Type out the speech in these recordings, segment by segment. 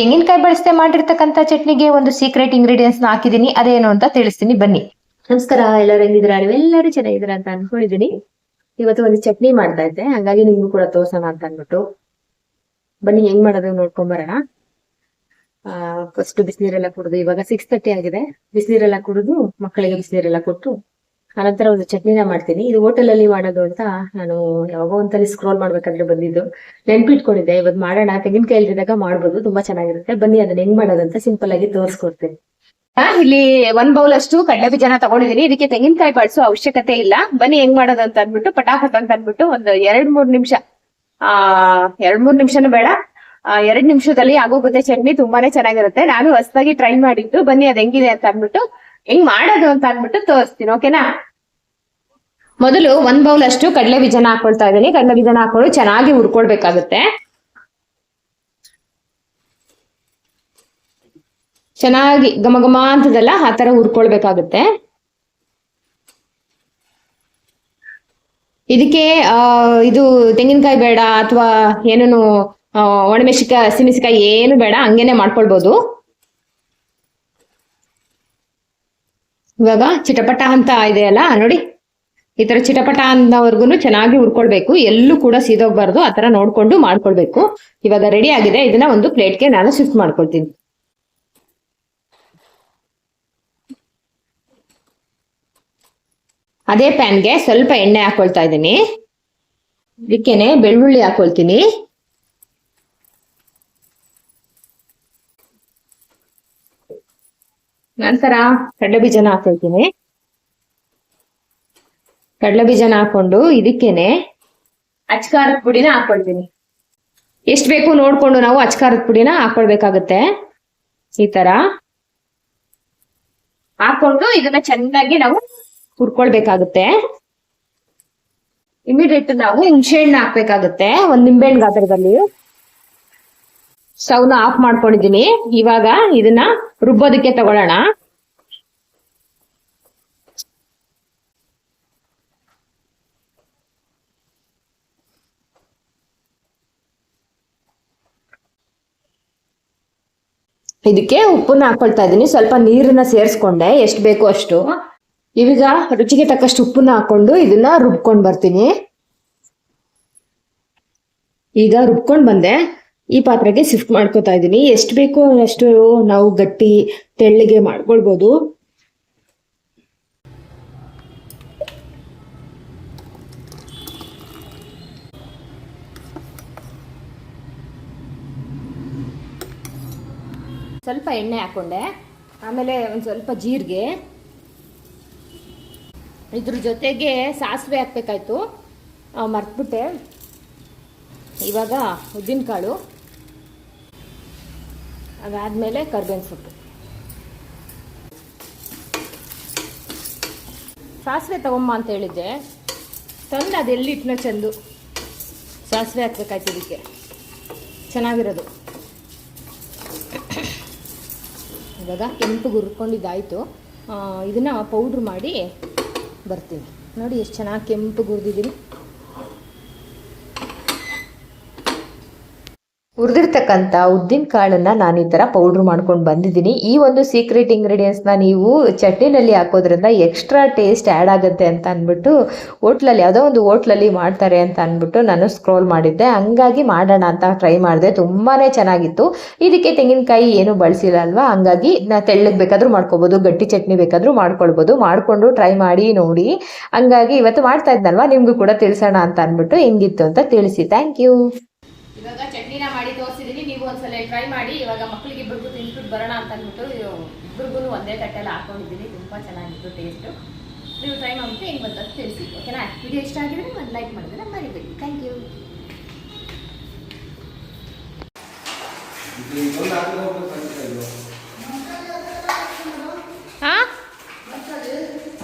ತೆಂಗಿನಕಾಯಿ ಬಳಸದೆ ಮಾಡಿರ್ತಕ್ಕಂಥ ಚಟ್ನಿಗೆ ಒಂದು ಸೀಕ್ರೆಟ್ ಇಂಗ್ರೀಡಿಯೆಂಟ್ಸ್ನ ಹಾಕಿದೀನಿ ಅದೇನು ಅಂತ ತಿಳಿಸ್ತೀನಿ. ಬನ್ನಿ. ನಮಸ್ಕಾರ ಎಲ್ಲರೂ ಹೆಂಗಿದ್ದೀರಾ? ನೀವೆಲ್ಲರೂ ಚೆನ್ನಾಗಿದ್ದೀರಾ ಅಂತ ಅನ್ಕೊಂಡಿದೀನಿ ಇವತ್ತು ಒಂದು ಚಟ್ನಿ ಮಾಡ್ತಾ ಇದ್ದೆ. ಹಂಗಾಗಿ ನಿಮ್ಗೂ ಕೂಡ ತೋರ್ಸೋಣ ಅಂತ ಅಂದ್ಬಿಟ್ಟು. ಬನ್ನಿ, ಹೆಂಗ್ ಮಾಡೋದು ನೋಡ್ಕೊಂಡ್ ಬರೋಣ. ಫಸ್ಟ್ ಬಿಸಿನೀರೆಲ್ಲ ಕುಡಿದು ಇವಾಗ ಸಿಕ್ಸ್ ತರ್ಟಿ ಆಗಿದೆ. ಬಿಸಿನೀರೆಲ್ಲ ಕುಡಿದು ಮಕ್ಕಳಿಗೆ ಬಿಸಿನೀರೆಲ್ಲ ಕೊಟ್ಟು ಆನಂತರ ಒಂದು ಚಟ್ನಿನ ಮಾಡ್ತೀನಿ. ಇದು ಹೋಟೆಲ್ ಅಲ್ಲಿ ಮಾಡೋದು ಅಂತ ನಾನು ಯಾವಾಗೋ ಒಂದ್ಸಲಿ ಸ್ಕ್ರೋಲ್ ಮಾಡ್ಬೇಕಾದ್ರೆ ಬಂದಿದ್ದು. ನೆನ್ಪಿಟ್ಕೊಂಡಿದ್ದೆ ಇವತ್ತು ಮಾಡೋಣ. ತೆಂಗಿನಕಾಯಿ ಇಲ್ದಿದ್ದಾಗ ಮಾಡ್ಬೋದು, ತುಂಬಾ ಚೆನ್ನಾಗಿರುತ್ತೆ. ಬನ್ನಿ, ಅದನ್ನ ಹೆಂಗ್ ಮಾಡೋದಂತ ಸಿಂಪಲ್ ಆಗಿ ತೋರಿಸ್ಕೊಡ್ತೀನಿ. ಇಲ್ಲಿ ಒಂದ್ ಬೌಲ್ ಅಷ್ಟು ಕಡಲೆ ಬೀಜನ ತಗೊಂಡಿದೀನಿ ಇದಕ್ಕೆ ತೆಂಗಿನಕಾಯಿ ಬಳಸೋ ಅವಶ್ಯಕತೆ ಇಲ್ಲ. ಬನ್ನಿ, ಹೆಂಗ್ ಮಾಡೋದು ಅಂತ ಅಂದ್ಬಿಟ್ಟು ಪಟಾಫಟ್ ಅಂತ ಅಂದ್ಬಿಟ್ಟು ಒಂದು ಎರಡ್ ಮೂರ್ ನಿಮಿಷ. ಆ ಎರಡ್ ಮೂರ್ ನಿಮಿಷನೂ ಬೇಡ. ಎರಡ್ ನಿಮಿಷದಲ್ಲಿ ಆಗೋಗುತ್ತೆ ಚಟ್ನಿ, ತುಂಬಾನೇ ಚೆನ್ನಾಗಿರುತ್ತೆ. ನಾನು ಹೊಸದಾಗಿ ಟ್ರೈ ಮಾಡಿದ್ದು. ಬನ್ನಿ, ಅದ್ ಹೆಂಗಿದೆ ಅಂತ ಅಂದ್ಬಿಟ್ಟು, ಹೆಂಗ್ ಮಾಡೋದು ಅಂತ ಅಂದ್ಬಿಟ್ಟು ತೋರಿಸ್ತೀನಿ, ಓಕೆನಾ? ಮೊದಲು ಒಂದ್ ಬೌಲ್ ಅಷ್ಟು ಕಡಲೆ ಬೀಜನ ಹಾಕೊಳ್ತಾ ಇದೀನಿ ಕಡಲೆ ಬೀಜನ ಹಾಕೊಂಡು ಚೆನ್ನಾಗಿ ಹುರ್ಕೊಳ್ಬೇಕಾಗುತ್ತೆ. ಚೆನ್ನಾಗಿ ಘಮ ಘಮ ಅಂತದಲ್ಲ, ಆ ಹುರ್ಕೊಳ್ಬೇಕಾಗುತ್ತೆ. ಇದಕ್ಕೆ ಇದು ತೆಂಗಿನಕಾಯಿ ಬೇಡ ಅಥವಾ ಏನೇನು ಒಣಮೆಣಸಿಕಾಯಿ ಹಸಿಮೆಸಿಕಾಯಿ ಏನು ಬೇಡ, ಹಂಗೇನೆ ಮಾಡ್ಕೊಳ್ಬೋದು. ಇವಾಗ ಚಿಟಪಟ ಅಂತ ಇದೆಯಲ್ಲ ನೋಡಿ. ಈ ತರ ಚಿಟಪಟ ಅನ್ನೋವರ್ಗು ಚೆನ್ನಾಗಿ ಹುರ್ಕೊಳ್ಬೇಕು. ಎಲ್ಲೂ ಕೂಡ ಸೀದೋಗ್ಬಾರ್ದು ಆ ತರ ನೋಡ್ಕೊಂಡು ಮಾಡ್ಕೊಳ್ಬೇಕು. ಇವಾಗ ರೆಡಿ ಆಗಿದೆ. ಇದನ್ನ ಒಂದು ಪ್ಲೇಟ್ಗೆ ನಾನು ಶಿಫ್ಟ್ ಮಾಡ್ಕೊಳ್ತೀನಿ. ಅದೇ ಪ್ಯಾನ್ಗೆ ಸ್ವಲ್ಪ ಎಣ್ಣೆ ಹಾಕೊಳ್ತಾ ಇದ್ದೀನಿ. ಇದಕ್ಕೇನೆ ಬೆಳ್ಳುಳ್ಳಿ ಹಾಕೊಳ್ತೀನಿ. ನಂತರ ಕಡ್ಡೆ ಬೀಜನ ಹಾಕೊಳ್ತೀನಿ. ಕಡಲೆ ಬೀಜನ ಹಾಕೊಂಡು ಇದಕ್ಕೇನೆ ಅಚ್ಕಾರದ ಪುಡಿನ ಹಾಕೊಳ್ತೀನಿ. ಎಷ್ಟು ಬೇಕು ನೋಡ್ಕೊಂಡು ನಾವು ಅಚ್ಕಾರದ ಪುಡಿನ ಹಾಕೊಳ್ಬೇಕಾಗತ್ತೆ. ಈ ತರ. ಹಾಕೊಂಡು ಇದನ್ನ ಚೆನ್ನಾಗಿ ನಾವು ಹುರ್ಕೊಳ್ಬೇಕಾಗುತ್ತೆ. ಇಮಿಡಿಯೇಟ್ ನಾವು ಹುಣಸೆ ಹಣ್ಣು ಹಾಕ್ಬೇಕಾಗುತ್ತೆ ಒಂದ್ ನಿಂಬೆಹಣ್ಣು ಗಾತ್ರದಲ್ಲಿ. ಸ್ಟವ್ನ ಆಫ್ ಮಾಡ್ಕೊಂಡಿದೀನಿ ಇವಾಗ ಇದನ್ನ ರುಬ್ಬೋದಕ್ಕೆ ತಗೊಳ್ಳೋಣ. ಇದಕ್ಕೆ ಉಪ್ಪನ್ನ ಹಾಕೊಳ್ತಾ ಇದ್ದೀನಿ. ಸ್ವಲ್ಪ ನೀರನ್ನ ಸೇರಿಸ್ಕೊಂಡೆ. ಎಷ್ಟು ಬೇಕು ಅಷ್ಟು. ಈಗ ರುಚಿಗೆ ತಕ್ಕಷ್ಟು ಉಪ್ಪನ್ನ ಹಾಕೊಂಡು ಇದನ್ನ ರುಬ್ಕೊಂಡ್ ಬರ್ತೀನಿ. ಈಗ ರುಬ್ಕೊಂಡ್ ಬಂದೆ. ಈ ಪಾತ್ರೆಗೆ ಶಿಫ್ಟ್ ಮಾಡ್ಕೋತಾ ಇದ್ದೀನಿ. ಎಷ್ಟು ಬೇಕೋ ಅಷ್ಟು ನಾವು ಗಟ್ಟಿ ತೆಳ್ಳಗೆ ಮಾಡ್ಕೊಳ್ಬೋದು. ಸ್ವಲ್ಪ ಎಣ್ಣೆ ಹಾಕೊಂಡೆ. ಆಮೇಲೆ ಒಂದು ಸ್ವಲ್ಪ ಜೀರಿಗೆ. ಇದ್ರ ಜೊತೆಗೆ ಸಾಸಿವೆ ಹಾಕ್ಬೇಕಾಯ್ತು. ಮರ್ತ್ಬಿಟ್ಟೆ. ಇವಾಗ ಉದ್ದಿನಕಾಳು. ಅದಾದಮೇಲೆ ಕರ್ಬೇವಿನ ಸೊಪ್ಪು. ಸಾಸಿವೆ ತಗೊಂಬ ಅಂತ ಹೇಳಿದ್ದೆ. ತಂದು ಅದೆಲ್ಲಿಟ್ನೋ ಚೆಂದು. ಸಾಸಿವೆ ಹಾಕ್ಬೇಕಾಯ್ತು ಇದಕ್ಕೆ. ಚೆನ್ನಾಗಿರೋದು. ಇವಾಗ ಕೆಂಪು ಹುರ್ಕೊಂಡಿದ್ದಾಯಿತು ಇದನ್ನು ಪೌಡ್ರ್ ಮಾಡಿ ಬರ್ತೀನಿ. ನೋಡಿ ಎಷ್ಟು ಚೆನ್ನಾಗಿ ಕೆಂಪು ಹುರಿದಿದ್ದೀನಿ ಹುರಿದಿರ್ತಕ್ಕಂಥ ಉದ್ದಿನ ಕಾಳನ್ನ ನಾನು ಈ ಥರ ಪೌಡ್ರ್ ಮಾಡ್ಕೊಂಡು ಬಂದಿದ್ದೀನಿ. ಈ ಒಂದು ಸೀಕ್ರೆಟ್ ಇಂಗ್ರೀಡಿಯೆಂಟ್ಸ್ನ ನೀವು ಚಟ್ನಿನಲ್ಲಿ ಹಾಕೋದ್ರಿಂದ ಎಕ್ಸ್ಟ್ರಾ ಟೇಸ್ಟ್ ಆ್ಯಡ್ ಆಗುತ್ತೆ ಅಂತ ಅಂದ್ಬಿಟ್ಟು ಹೋಟ್ಲಲ್ಲಿ, ಯಾವುದೋ ಒಂದು ಹೋಟ್ಲಲ್ಲಿ ಮಾಡ್ತಾರೆ ಅಂತ ಅಂದ್ಬಿಟ್ಟು ನಾನು ಸ್ಕ್ರೋಲ್ ಮಾಡಿದ್ದೆ. ಹಂಗಾಗಿ ಮಾಡೋಣ ಅಂತ ಟ್ರೈ ಮಾಡಿದೆ. ತುಂಬಾ ಚೆನ್ನಾಗಿತ್ತು. ಇದಕ್ಕೆ ತೆಂಗಿನಕಾಯಿ ಏನು ಬಳಸಿಲ್ಲ ಅಲ್ವಾ? ಹಂಗಾಗಿ ನಾ ತೆಳ್ಳಗೆ ಬೇಕಾದರೂ ಮಾಡ್ಕೋಬೋದು, ಗಟ್ಟಿ ಚಟ್ನಿ ಬೇಕಾದರೂ ಮಾಡ್ಕೊಳ್ಬೋದು. ಮಾಡಿಕೊಂಡು ಟ್ರೈ ಮಾಡಿ, ನೋಡಿ. ಹಂಗಾಗಿ ಇವತ್ತು ಮಾಡ್ತಾ ಇದ್ನಲ್ವಾ? ನಿಮಗೂ ಕೂಡ ತಿಳಿಸೋಣ ಅಂತ ಅಂದ್ಬಿಟ್ಟು ಹೆಂಗಿತ್ತು ಅಂತ ತಿಳಿಸಿ. ಥ್ಯಾಂಕ್ ಯು ಇವಾಗ ಚಟ್ನಿನ ಮಾಡಿ ತೋರಿಸಿದೀನಿ ನೀವು ಒಂದ್ಸಲ ಟ್ರೈ ಮಾಡಿ ಇವಾಗ ಮಕ್ಕಳಿಗೆ ಇಬ್ಬರಿಗೂ ತಿನ್ಬಿಟ್ಟು ಬರೋಣ ಅಂತ ಅಂದ್ಬಿಟ್ಟು ಇಬ್ಬರಿಗೂ ಒಂದೇ ತಟ್ಟೆಲ್ಲ ಹಾಕೊಂಡಿದ್ದೀನಿ ತುಂಬಾ ಚೆನ್ನಾಗಿತ್ತು ಟೇಸ್ಟ್ ನೀವು ಟ್ರೈ ಮಾಡಿಬಿಟ್ಟು ಹೆಂಗ್ ಬಂತ ತಿಳಿಸಿ ಓಕೆನಾ ವಿಡಿಯೋ ಇಷ್ಟ ಆಗಿದ್ರೆ ಒಂದು ಲೈಕ್ ಮಾಡಿದ್ರೆ ಮರಿಬೇಡಿ. ಥ್ಯಾಂಕ್ ಯು ಹಾ?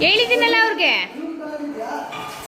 ಹೇಳಿದ್ದೀನಲ್ಲ ಅವ್ರಿಗೆ.